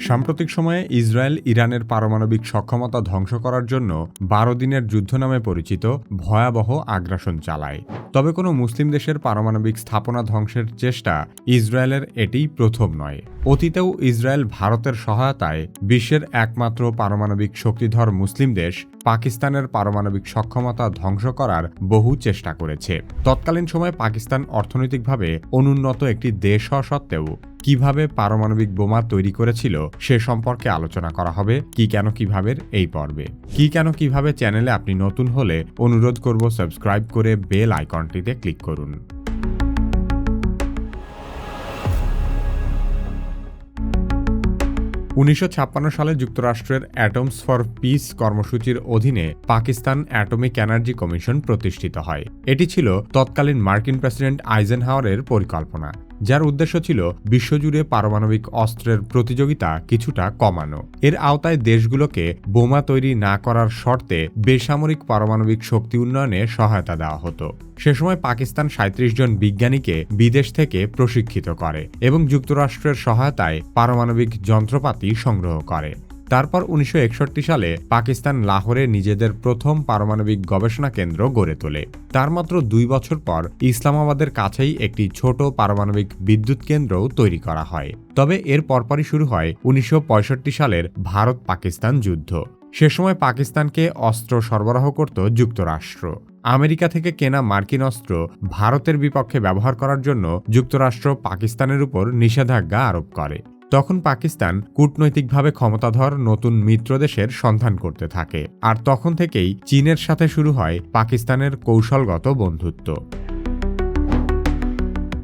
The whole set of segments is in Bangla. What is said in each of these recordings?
সাম্প্রতিক সময়ে ইসরায়েল ইরানের পারমাণবিক সক্ষমতা ধ্বংস করার জন্য বারো দিনের যুদ্ধ নামে পরিচিত ভয়াবহ আগ্রাসন চালায়। তবে কোনো মুসলিম দেশের পারমাণবিক স্থাপনা ধ্বংসের চেষ্টা ইসরায়েলের এটিই প্রথম নয়। অতীতেও ইসরায়েল ভারতের সহায়তায় বিশ্বের একমাত্র পারমাণবিক শক্তিধর মুসলিম দেশ পাকিস্তানের পারমাণবিক সক্ষমতা ধ্বংস করার বহু চেষ্টা করেছে। তৎকালীন সময়ে পাকিস্তান অর্থনৈতিকভাবে অনুন্নত একটি দেশ হওয়া সত্ত্বেও কীভাবে পারমাণবিক বোমা তৈরি করেছিল সে সম্পর্কে আলোচনা করা হবে, কি কেন কীভাবে এই পর্বে। কি কেন কীভাবে চ্যানেলে আপনি নতুন হলে অনুরোধ করব সাবস্ক্রাইব করে বেল আইকনটিতে ক্লিক করুন। উনিশশো ছাপ্পান্ন সালে যুক্তরাষ্ট্রের অ্যাটমস ফর পিস কর্মসূচির অধীনে পাকিস্তান অ্যাটমিক এনার্জি কমিশন প্রতিষ্ঠিত হয়। এটি ছিল তৎকালীন মার্কিন প্রেসিডেন্ট আইজেনহাওয়ারের পরিকল্পনা। যার উদ্দেশ্য ছিল বিশ্বজুড়ে পারমাণবিক অস্ত্রের প্রতিযোগিতা কিছুটা কমানো। এর আওতায় দেশগুলোকে বোমা তৈরি না করার শর্তে বেসামরিক পারমাণবিক শক্তি উন্নয়নে সহায়তা দেওয়া হতো। সে সময় পাকিস্তান সাঁত্রিশ জন বিজ্ঞানীকে বিদেশ থেকে প্রশিক্ষিত করে এবং যুক্তরাষ্ট্রের সহায়তায় পারমাণবিক যন্ত্রপাতি সংগ্রহ করে। তারপর উনিশশো একষট্টি সালে পাকিস্তান লাহোরে নিজেদের প্রথম পারমাণবিক গবেষণা কেন্দ্র গড়ে তোলে। তার মাত্র দুই বছর পর ইসলামাবাদের কাছেই একটি ছোট পারমাণবিক বিদ্যুৎ কেন্দ্রও তৈরি করা হয়। তবে এর পরপরই শুরু হয় উনিশশো পঁয়ষট্টি সালের ভারত পাকিস্তান যুদ্ধ। সে সময় পাকিস্তানকে অস্ত্র সরবরাহ করত যুক্তরাষ্ট্র। আমেরিকা থেকে কেনা মার্কিন অস্ত্র ভারতের বিপক্ষে ব্যবহার করার জন্য যুক্তরাষ্ট্র পাকিস্তানের উপর নিষেধাজ্ঞা আরোপ করে। তখন পাকিস্তান কূটনৈতিকভাবে ক্ষমতাধর নতুন মিত্র দেশের সন্ধান করতে থাকে, আর তখন থেকেই চীনের সাথে শুরু হয় পাকিস্তানের কৌশলগত বন্ধুত্ব।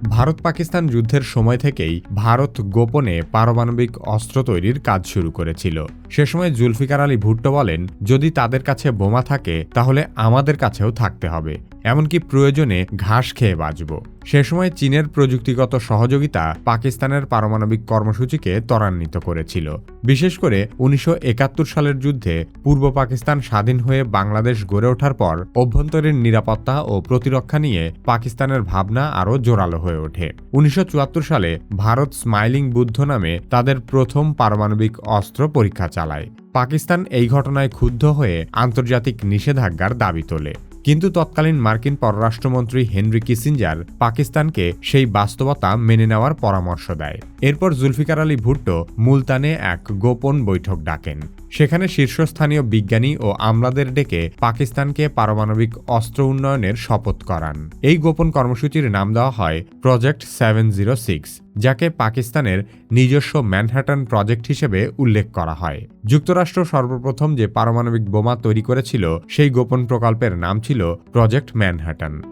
ভারত পাকিস্তান যুদ্ধের সময় থেকেই ভারত গোপনে পারমাণবিক অস্ত্র তৈরির কাজ শুরু করেছিল। সে সময় জুলফিকার আলী ভুট্টো বলেন, যদি তাদের কাছে বোমা থাকে, তাহলে আমাদের কাছেও থাকতে হবে। এমনকি প্রয়োজনে ঘাস খেয়ে বাঁচব। সে সময় চীনের প্রযুক্তিগত সহযোগিতা পাকিস্তানের পারমাণবিক কর্মসূচিকে ত্বরান্বিত করেছিল। বিশেষ করে উনিশশো একাত্তর সালের যুদ্ধে পূর্ব পাকিস্তান স্বাধীন হয়ে বাংলাদেশ গড়ে ওঠার পর অভ্যন্তরীণ নিরাপত্তা ও প্রতিরক্ষা নিয়ে পাকিস্তানের ভাবনা আরও জোরালো হয়ে ওঠে। উনিশশো চুয়াত্তর সালে ভারত স্মাইলিং বুদ্ধ নামে তাদের প্রথম পারমাণবিক অস্ত্র পরীক্ষা চালায়। পাকিস্তান এই ঘটনায় ক্ষুব্ধ হয়ে আন্তর্জাতিক নিষেধাজ্ঞার দাবি তোলে। কিন্তু তৎকালীন মার্কিন পররাষ্ট্রমন্ত্রী হেনরি কিসিঞ্জার পাকিস্তানকে সেই বাস্তবতা মেনে নেওয়ার পরামর্শ দেয়। এরপর জুলফিকার আলী ভুট্টো মুলতানে এক গোপন বৈঠক ডাকেন। সেখানে শীর্ষস্থানীয় বিজ্ঞানী ও আমলাদের ডেকে পাকিস্তানকে পারমাণবিক অস্ত্র উন্নয়নের শপথ করান। এই গোপন কর্মসূচির নাম দেওয়া হয় প্রজেক্ট সেভেন জিরো সিক্স যাকে পাকিস্তানের নিজস্ব ম্যানহাটন প্রজেক্ট হিসেবে উল্লেখ করা হয়। যুক্তরাষ্ট্র সর্বপ্রথম যে পারমাণবিক বোমা তৈরি করেছিল, সেই গোপন প্রকল্পের নাম ছিল প্রজেক্ট ম্যানহাটন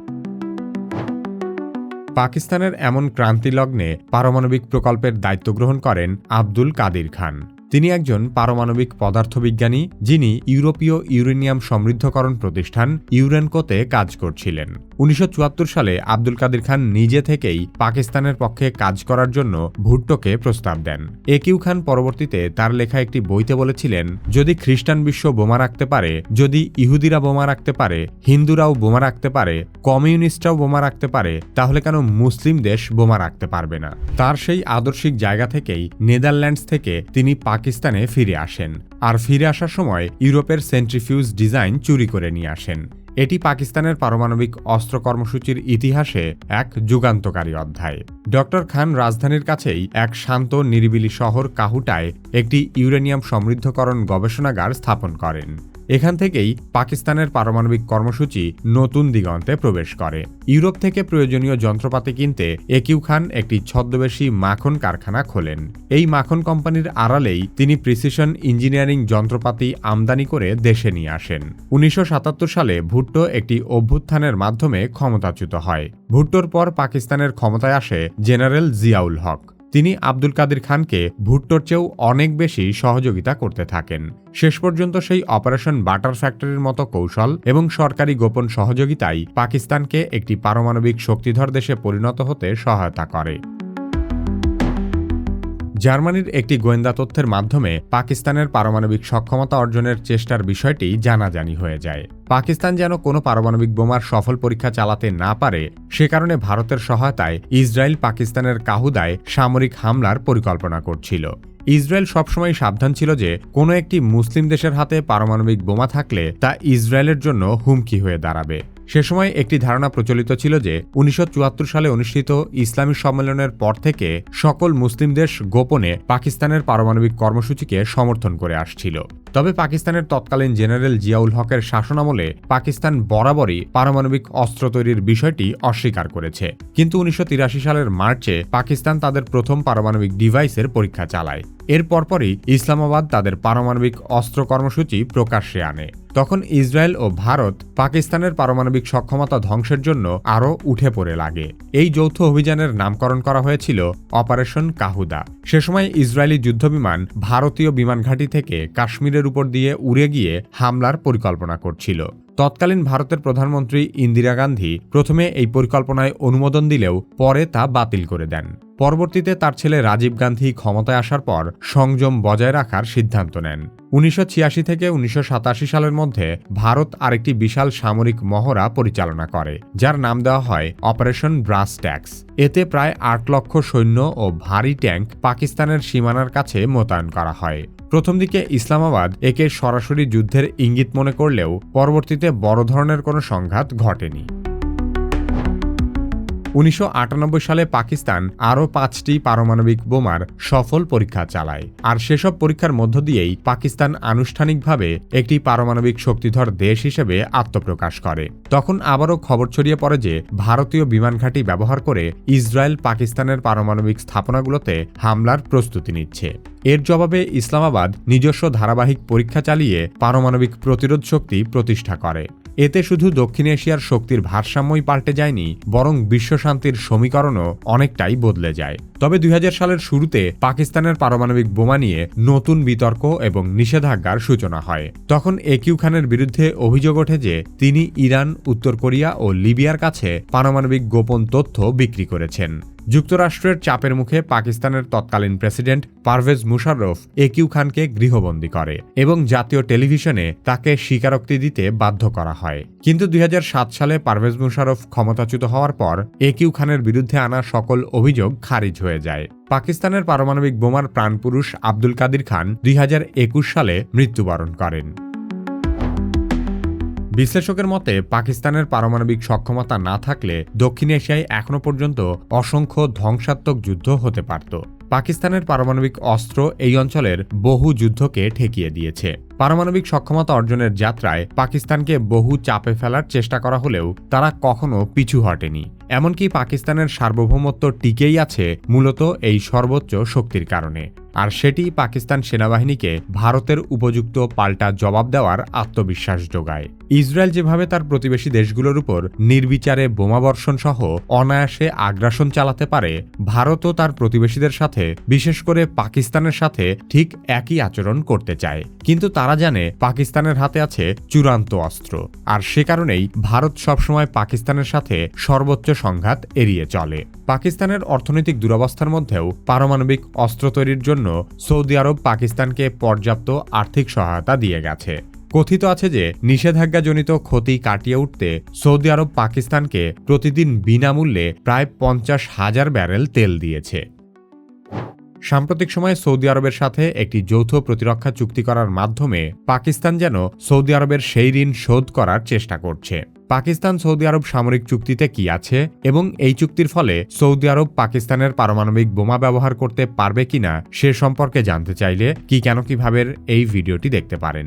পাকিস্তানের এমন ক্রান্তিলগ্নে পারমাণবিক প্রকল্পের দায়িত্ব গ্রহণ করেন আব্দুল কাদির খান। তিনি একজন পারমাণবিক পদার্থবিজ্ঞানী যিনি ইউরোপীয় ইউরেনিয়াম সমৃদ্ধকরণ প্রতিষ্ঠান ইউরেনকোতে কাজ করছিলেন। উনিশশো চুয়াত্তর সালে আব্দুল কাদির খান নিজে থেকেই পাকিস্তানের পক্ষে কাজ করার জন্য ভুট্টোকে প্রস্তাব দেন। একিউ খান পরবর্তীতে তার লেখা একটি বইতে বলেছিলেন, যদি খ্রিস্টান বিশ্ব বোমা রাখতে পারে, যদি ইহুদিরা বোমা রাখতে পারে, হিন্দুরাও বোমা রাখতে পারে, কমিউনিস্টরাও বোমা রাখতে পারে, তাহলে কেন মুসলিম দেশ বোমা রাখতে পারবে না? তার সেই আদর্শিক জায়গা থেকেই নেদারল্যান্ডস থেকে তিনি পাকিস্তানে ফিরে আসেন আর ফিরে আসার সময় ইউরোপের সেন্ট্রিফিউজ ডিজাইন চুরি করে নিয়ে আসেন। এটি পাকিস্তানের পারমাণবিক অস্ত্র কর্মসূচির ইতিহাসে এক যুগান্তকারী অধ্যায়। ডক্টর খান রাজধানীর কাছেই এক শান্ত, নিরিবিলি শহর কাহুটায় একটি ইউরেনিয়াম সমৃদ্ধকরণ গবেষণাগার স্থাপন করেন। এখান থেকেই পাকিস্তানের পারমাণবিক কর্মসূচি নতুন দিগন্তে প্রবেশ করে। ইউরোপ থেকে প্রয়োজনীয় যন্ত্রপাতি কিনতে একিউ খান একটি ছদ্মবেশী মাখন কারখানা খোলেন। এই মাখন কোম্পানির আড়ালেই তিনি প্রিসিশন ইঞ্জিনিয়ারিং যন্ত্রপাতি আমদানি করে দেশে নিয়ে আসেন। উনিশশো সাতাত্তর সালে ভুট্টো একটি অভ্যুত্থানের মাধ্যমে ক্ষমতাচ্যুত হয়। ভুট্টোর পর পাকিস্তানের ক্ষমতায় আসে জেনারেল জিয়াউল হক। তিনি আব্দুল কাদের খানকে ভুট্টোর চেয়েও অনেক বেশি সহযোগিতা করতে থাকেন। শেষ পর্যন্ত সেই অপারেশন বাটার ফ্যাক্টরির মতো কৌশল এবং সরকারি গোপন সহযোগিতাই পাকিস্তানকে একটি পারমাণবিক শক্তিধর দেশে পরিণত হতে সহায়তা করে। জার্মানির একটি গোয়েন্দা তথ্যের মাধ্যমে পাকিস্তানের পারমাণবিক সক্ষমতা অর্জনের চেষ্টার বিষয়টি জানাজানি হয়ে যায়। পাকিস্তান যেন কোনো পারমাণবিক বোমার সফল পরীক্ষা চালাতে না পারে, সে কারণে ভারতের সহায়তায় ইসরায়েল পাকিস্তানের কাহুদায় সামরিক হামলার পরিকল্পনা করছিল। ইসরায়েল সবসময় সাবধান ছিল যে, কোনো একটি মুসলিম দেশের হাতে পারমাণবিক বোমা থাকলে তা ইসরায়েলের জন্য হুমকি হয়ে দাঁড়াবে। সে সময় একটি ধারণা প্রচলিত ছিল যে, উনিশশো চুয়াত্তর সালে অনুষ্ঠিত ইসলামী সম্মেলনের পর থেকে সকল মুসলিম দেশ গোপনে পাকিস্তানের পারমাণবিক কর্মসূচিকে সমর্থন করে আসছিল। তবে পাকিস্তানের তৎকালীন জেনারেল জিয়াউল হকের শাসনামলে পাকিস্তান বরাবরই পারমাণবিক অস্ত্র তৈরির বিষয়টি অস্বীকার করেছে। কিন্তু উনিশশো তিরাশি সালের মার্চে পাকিস্তান তাদের প্রথম পারমাণবিক ডিভাইসের পরীক্ষা চালায়। এর পরপরই ইসলামাবাদ তাদের পারমাণবিক অস্ত্র কর্মসূচি প্রকাশ্যে আনে। তখন ইসরায়েল ও ভারত পাকিস্তানের পারমাণবিক সক্ষমতা ধ্বংসের জন্য আরও উঠে পড়ে লাগে। এই যৌথ অভিযানের নামকরণ করা হয়েছিল অপারেশন কাহুদা। সে সময় ইসরায়েলি যুদ্ধবিমান ভারতীয় বিমান ঘাঁটি থেকে কাশ্মীরের উপর দিয়ে উড়ে গিয়ে হামলার পরিকল্পনা করছিল। তৎকালীন ভারতের প্রধানমন্ত্রী ইন্দিরা গান্ধী প্রথমে এই পরিকল্পনায় অনুমোদন দিলেও পরে তা বাতিল করে দেন। পরবর্তীতে তার ছেলে রাজীব গান্ধী ক্ষমতায় আসার পর সংযম বজায় রাখার সিদ্ধান্ত নেন। উনিশশো ছিয়াশি থেকে উনিশশো সাতাশি সালের মধ্যে ভারত আরেকটি বিশাল সামরিক মহড়া পরিচালনা করে, যার নাম দেওয়া হয় অপারেশন ব্রাস ট্যাক্স। এতে প্রায় আট লক্ষ সৈন্য ও ভারী ট্যাঙ্ক পাকিস্তানের সীমানার কাছে মোতায়েন করা হয়। প্রথম দিকে ইসলামাবাদ একে সরাসরি যুদ্ধের ইঙ্গিত মনে করলেও পরবর্তীতে বড় ধরনের কোনো সংঘাত ঘটেনি। উনিশশো আটানব্বই সালে পাকিস্তান আরও পাঁচটি পারমাণবিক বোমার সফল পরীক্ষা চালায়। আর সেসব পরীক্ষার মধ্য দিয়েই পাকিস্তান আনুষ্ঠানিকভাবে একটি পারমাণবিক শক্তিধর দেশ হিসেবে আত্মপ্রকাশ করে। তখন আবারও খবর ছড়িয়ে পড়ে যে, ভারতীয় বিমান ঘাঁটি ব্যবহার করে ইসরায়েল পাকিস্তানের পারমাণবিক স্থাপনাগুলোতে হামলার প্রস্তুতি নিচ্ছে। এর জবাবে ইসলামাবাদ নিজস্ব ধারাবাহিক পরীক্ষা চালিয়ে পারমাণবিক প্রতিরোধ শক্তি প্রতিষ্ঠা করে। এতে শুধু দক্ষিণ এশিয়ার শক্তির ভারসাম্যই পাল্টে যায়নি, বরং বিশ্বশান্তির সমীকরণও অনেকটাই বদলে যায়। তবে দুই হাজার সালের শুরুতে পাকিস্তানের পারমাণবিক বোমা নিয়ে নতুন বিতর্ক এবং নিষেধাজ্ঞার সূচনা হয়। তখন একিউ খানের বিরুদ্ধে অভিযোগ ওঠে যে, তিনি ইরান, উত্তর কোরিয়া ও লিবিয়ার কাছে পারমাণবিক গোপন তথ্য বিক্রি করেছেন। যুক্তরাষ্ট্রের চাপের মুখে পাকিস্তানের তৎকালীন প্রেসিডেন্ট পারভেজ মুশাররফ একিউ খানকে গৃহবন্দী করে এবং জাতীয় টেলিভিশনে তাকে স্বীকারোক্তি দিতে বাধ্য করা হয়। কিন্তু দুই হাজার সাত সালে পারভেজ মুশারফ ক্ষমতাচ্যুত হওয়ার পর একিউ খানের বিরুদ্ধে আনা সকল অভিযোগ খারিজ হয়ে যায়। পাকিস্তানের পারমাণবিক বোমার প্রাণপুরুষ আব্দুল কাদির খান দুই হাজার একুশ সালে মৃত্যুবরণ করেন। বিশ্লেষকের মতে, পাকিস্তানের পারমাণবিক সক্ষমতা না থাকলে দক্ষিণ এশিয়ায় এখনও পর্যন্ত অসংখ্য ধ্বংসাত্মক যুদ্ধ হতে পারত। পাকিস্তানের পারমাণবিক অস্ত্র এই অঞ্চলের বহু যুদ্ধকে ঠেকিয়ে দিয়েছে। পারমাণবিক সক্ষমতা অর্জনের যাত্রায় পাকিস্তানকে বহু চাপে ফেলার চেষ্টা করা হলেও তারা কখনো পিছু হটেনি। এমনকি পাকিস্তানের সার্বভৌমত্ব টিকেই আছে মূলত এই সর্বোচ্চ শক্তির কারণে। আর সেটি পাকিস্তান সেনাবাহিনীকে ভারতের উপযুক্ত পাল্টা জবাব দেওয়ার আত্মবিশ্বাস যোগায়। ইসরায়েল যেভাবে তার প্রতিবেশী দেশগুলোর উপর নির্বিচারে বোমাবর্ষণ সহ অনায়াসে আগ্রাসন চালাতে পারে, ভারতও তার প্রতিবেশীদের সাথে, বিশেষ করে পাকিস্তানের সাথে, ঠিক একই আচরণ করতে চায়। কিন্তু তারা জানে পাকিস্তানের হাতে আছে চূড়ান্ত অস্ত্র। আর সে কারণেই ভারত সবসময় পাকিস্তানের সাথে সর্বোচ্চ সংঘাত এড়িয়ে চলে। পাকিস্তানের অর্থনৈতিক দুরবস্থার মধ্যেও পারমাণবিক অস্ত্র তৈরির জন্য সৌদি আরব পাকিস্তানকে পর্যাপ্ত আর্থিক সহায়তা দিয়ে গেছে। কথিত আছে যে, নিষেধাজ্ঞাজনিত ক্ষতি কাটিয়ে উঠতে সৌদি আরব পাকিস্তানকে প্রতিদিন বিনামূল্যে প্রায় পঞ্চাশ হাজার ব্যারেল তেল দিয়েছে। সাম্প্রতিক সময়ে সৌদি আরবের সাথে একটি যৌথ প্রতিরক্ষা চুক্তি করার মাধ্যমে পাকিস্তান যেন সৌদি আরবের সেই ঋণ শোধ করার চেষ্টা করছে। পাকিস্তান সৌদি আরব সামরিক চুক্তিতে কি আছে এবং এই চুক্তির ফলে সৌদি আরব পাকিস্তানের পারমাণবিক বোমা ব্যবহার করতে পারবে কিনা সে সম্পর্কে জানতে চাইলে কি কেন কীভাবে এই ভিডিওটি দেখতে পারেন।